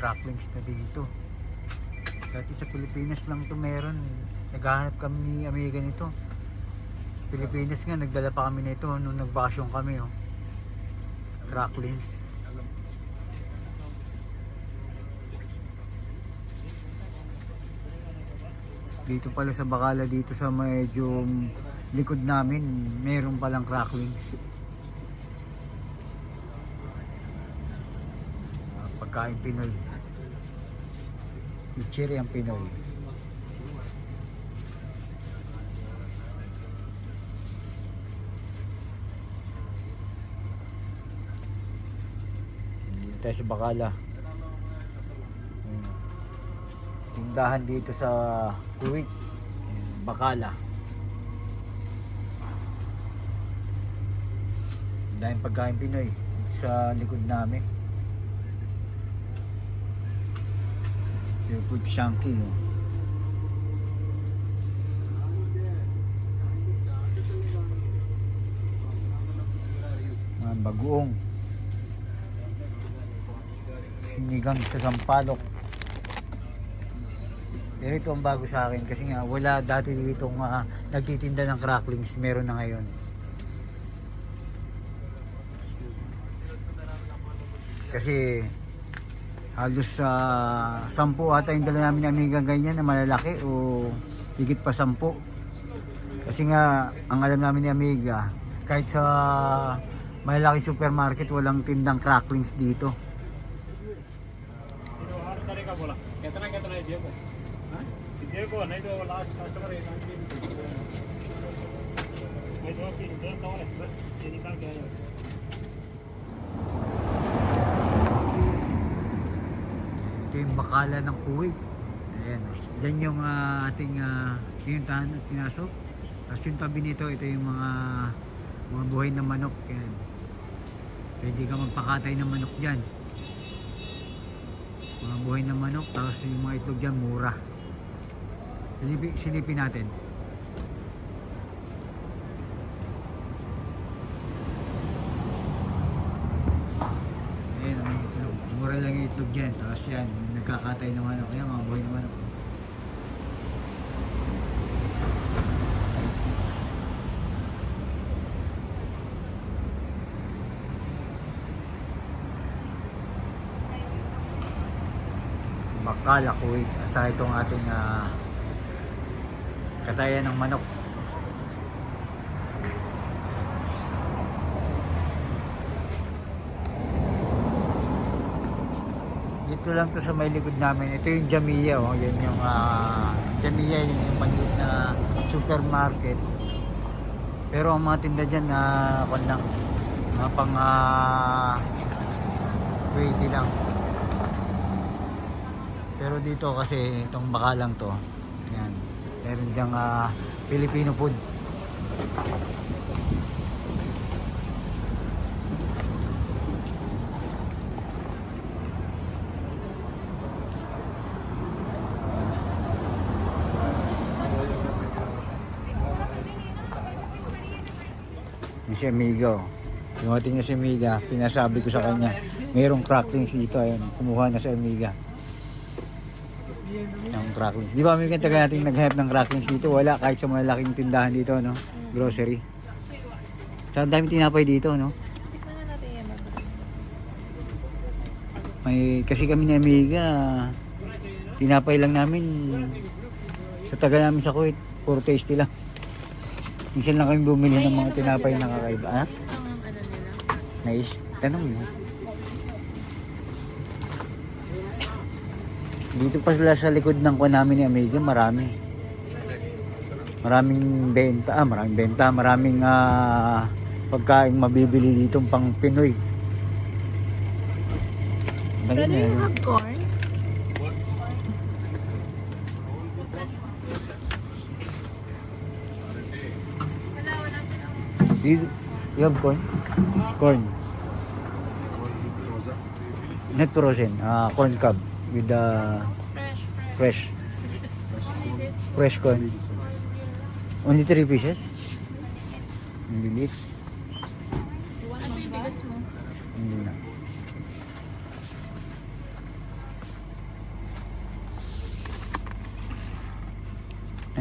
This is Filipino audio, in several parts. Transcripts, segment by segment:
cracklings na dito. Dati sa Pilipinas lang to meron. Naghahanap kami ni Amiga nito. Sa Pilipinas nga, nagdala pa kami nito nung nagbakasyon kami. Oh. Cracklings. Dito pala sa Bacala, dito sa medyo likod namin, meron palang cracklings. Ah, Pagkain Pinoy. Ichiri ang Pinoy. Dito tayo sa Bacala. Ayan. Tindahan dito sa Kuwait. Ayan, Bacala. Dahil pagkain Pinoy sa likod namin. Yung food shanky. Oh. Mga bagoong. Sinigang sa sampalok. Pero ito ang bago sa akin kasi nga wala dati dito uh, nagtitinda ng cracklings meron na ngayon. Kasi halos sa uh, sampu ata yung dala namin namin hanggang ganyan na malalaki o higit pa sampu kasi nga ang alam namin ni Amiga kahit sa malalaki supermarket walang tindang cracklings dito Thank you. Ito yung bakala ng Kuwait. Ayan. oh. Diyan yung ah, ating uh, pinuntahan at pinasok. Tapos yung tabi nito, ito yung mga mga buhay na manok. Yan. Pwede ka magpakatay ng manok dyan. Mga buhay na manok. Tapos yung mga itlog dyan, mura. Silipi, silipin natin. Ayan, ang mga itlog. Mura lang yung itlog dyan. Tapos yan, nagkakatay ng manok. Ayan, mga buhay na manok. Kuwait. At saka itong ating ah, katayan ng manok. Dito lang to sa may likod namin. Ito yung Jamia. Oh. Yan yung uh, Jamia, yun yung maliit na supermarket. Pero ang mga tinda dyan na uh, lang, mga pang uh, 20 lang. Pero dito kasi itong bakalang to, yan, meron diyang ah, Filipino food. Si Amigo. Dumating na si Amiga, pinasabi ko sa kanya, mayroong cracklings dito. Ayun, kumuha na si Amiga ng cracklings. Di ba may taga natin naghanap ng cracklings dito? Wala kahit sa malaking tindahan dito, no? Grocery. Sa dami tinapay dito, no? May kasi kami ni Amiga tinapay lang namin sa taga namin sa Kuwait, puro tasty lang. Minsan lang kami bumili ng mga tinapay na kakaiba. Ha? Ang ano. Nais, tanong mo. Dito pa sila sa likod ng kuha namin ni Amiga, marami. Maraming benta, ah, maraming benta, maraming ah, pagkain mabibili dito pang Pinoy. Dali na, you have corn? You, you have corn? Corn. Not frozen. Uh, corn cob with the uh, fresh. Fresh corn. Only three pieces? Ang lilit. Ano bigas mo? Hindi na.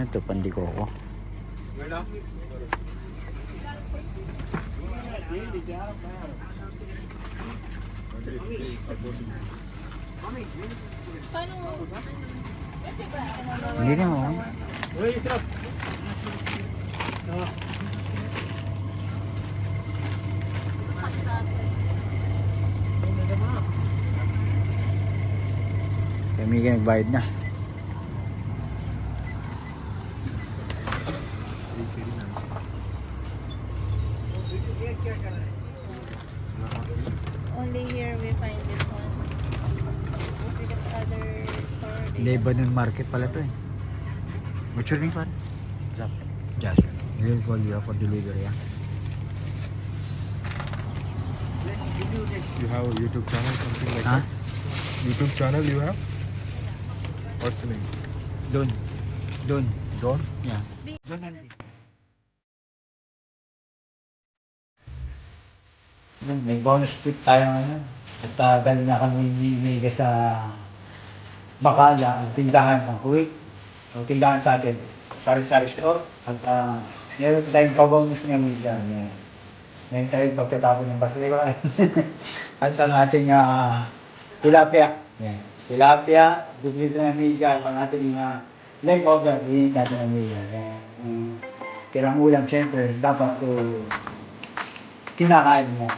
Ito, pandikoko. Wala. Paano? Kasi ba, Hindi na mo. Uy, sarap. Ah, Kami ka nagbayad na. Only here we find this one. Because other store, Lebanon market pala to eh. What's your name, pare? Jasper. Jasper. We'll call you for delivery, ah. You have a YouTube channel, something like Ha? that? YouTube channel you have? What's the name? Doon. Doon. Don? Yeah. Doon nandi. Doon, may bonus trip tayo ngayon. At uh, galing na kami ni Mega sa Bacala, ang tindahan ng Kuwait. Ang tindahan sa atin, sari-sari store. At uh, meron tayong pabonus ng Mega. Yeah. Meron tayong pagtatapon ng basura. At ang ating uh, tilapia. Yeah. Tilapia, bibili ng Mega. Ang ating uh, leftover, bibili natin ng Mega. Yeah. Um, tirang ulam, syempre, dapat to kinakain mo.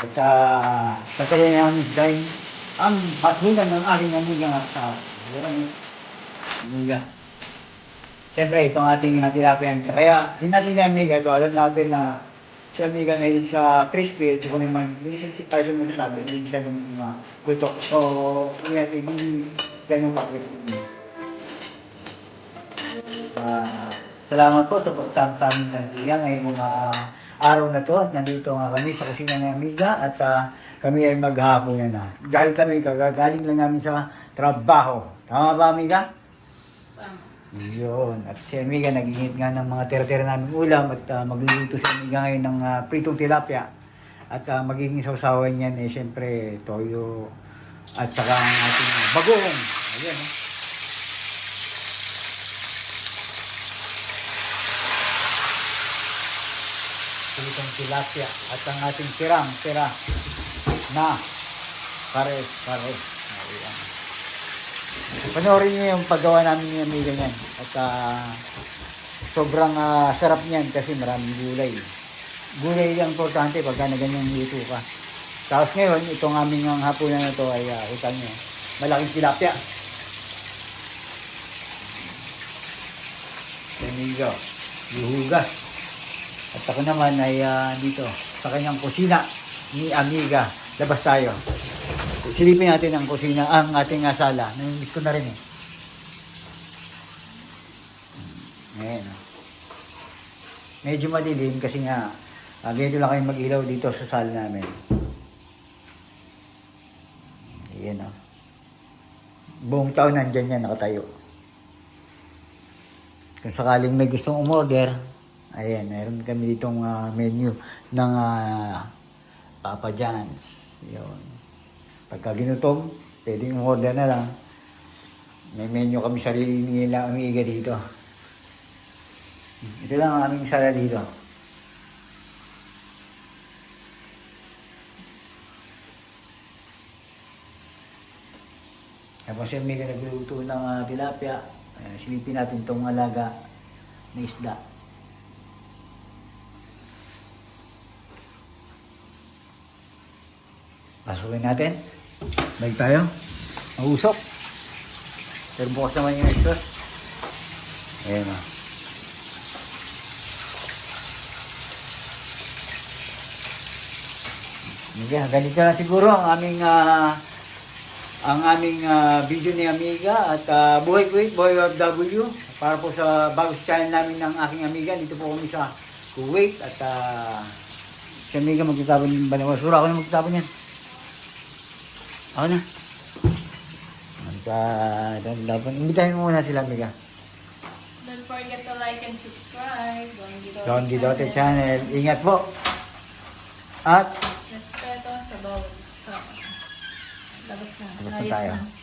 At uh, sasabihin namin dahil ang hatulan ng aking amiga nga sa amiga. Siyempre, itong ating uh, tilapia. Kaya, hindi natin na amiga ito. Alam natin na si amiga na yun sa crispy at kung naman, minsan si Tyson mo sabi, hindi ganun mga gutok. So, hindi hindi ganun pakit. Ah, salamat po sa pagsama sa amin sa Amiga ngayong mga araw na to at nandito nga kami sa kusina ng Amiga at ah, kami ay maghapon na na. Dahil kami kagagaling lang namin sa trabaho. Tama ba Amiga? Yun. At si Amiga nag-iinit nga ng mga tira-tira namin ulam at ah, magluluto si Amiga ngayon ng ah, pritong tilapia. At ah, magiging sausawan niyan eh syempre toyo at saka ang ating bagoong. Ayan eh. Silitong tilapia at ang ating tirang tira na pares pares Ayan. panoorin niyo yung paggawa namin ni amiga niyan. At ah, sobrang ah, sarap niyan kasi maraming gulay. Gulay ang importante pagka na ganyan luto ka. Tapos ngayon itong aming ang hapunan na to ay uh, utang niyo. Malaking tilapia. Amiga yuhugas at ako naman ay ah, dito sa kanyang kusina ni Amiga. Labas tayo. Silipin natin ang kusina, ang ating ah, sala. Namimiss ko na rin eh. Ayan. oh. Medyo madilim kasi nga uh, ganito lang kayo mag-ilaw dito sa sala namin. Ayan o. Buong taon nandyan yan nakatayo. Kung sakaling may gustong umorder, ayan, meron kami ditong ah, menu ng ah, Papa John's. Yun. Pagka ginutom, pwedeng umorder na lang. May menu kami sarili nila umiiga dito. Ito lang ang aming sala dito. Tapos yung may nagluluto ng ah, tilapia, uh, silipin natin itong alaga na isda. Pasukin natin. Balik tayo. Mausok. Pero bukas naman yung exhaust. Ayan o. Okay, ganito na siguro ang aming ah, ang aming ah, video ni Amiga at uh, Buhay Kuwait, Boy of W para po sa bagong channel namin ng aking Amiga. Dito po kami sa Kuwait at ah, si Amiga magtatapon yung baliwas. Sura ako na magtatapon yan. Ako na. Dapat, imbitahin mo muna sila Amiga. Don't forget to like and subscribe. Don Gidote Gidote Channel. Ingat po. At Respeto sa bawat isa. Labas na. Labas na Ayos tayo. na.